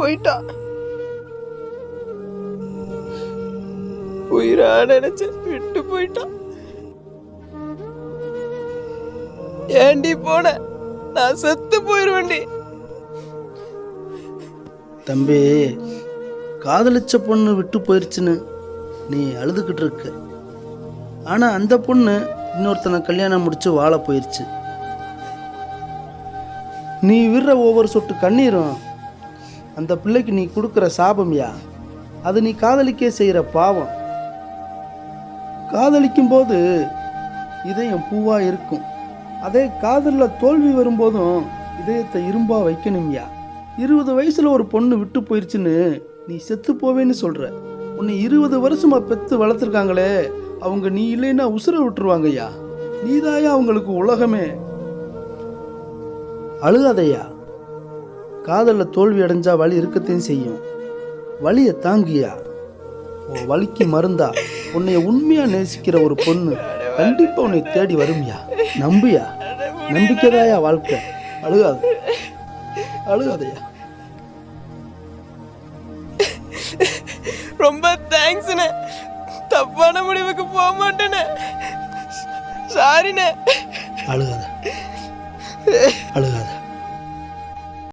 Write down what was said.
போயிட்டா. உயிரா நினைச்ச விட்டு போயிட்டா. ஏண்டி போன? நான் செத்து போயிருவேண்டி. தம்பி காதலிச்ச பொண்ணு விட்டு போயிருச்சுன்னு நீ அழுதுகிட்டு இருக்க. ஆனால் அந்த பொண்ணு இன்னொருத்தனை கல்யாணம் முடிச்சு வாழ போயிருச்சு. நீ விடுற ஒவ்வொரு சொட்டு கண்ணீரும் அந்த பிள்ளைக்கு நீ கொடுக்குற சாபம்யா அது நீ காதலிக்கே செய்கிற பாவம். காதலிக்கும் போது இதயம் பூவா இருக்கும். அதே காதலில் தோல்வி வரும்போதும் இதயத்தை இரும்பா வைக்கணும்யா இருபது வயசுல ஒரு பொண்ணு விட்டு போயிடுச்சுன்னு நீ செத்து போவேன்னு சொல்ற. உன்னை இருபது வருஷமா பெத்து வளர்த்துருக்காங்களே அவங்க நீ இல்லைன்னா உசுர விட்டுருவாங்கய்யா நீதாயா அவங்களுக்கு உலகமே? அழுகாதையா காதலில் தோல்வி அடைஞ்சா வலி இருக்கத்தையும் செய்யும். வலியை தாங்கியா? உன் வலிக்கு மருந்தா? உன்னைய உண்மையா நேசிக்கிற ஒரு பொண்ணு கண்டிப்பா உன்னை தேடி வரும்யா. நம்பியா? நம்பிக்கைதாயா வாழ்க்கை? அழுகாத. அழுகாதையா. ரொம்ப தேங்க்ஸ்ண்ணே. தப்பான முடிவுக்கு போக மாட்டேனே சாரிண்ணே. அழுகாத. அழுகாத.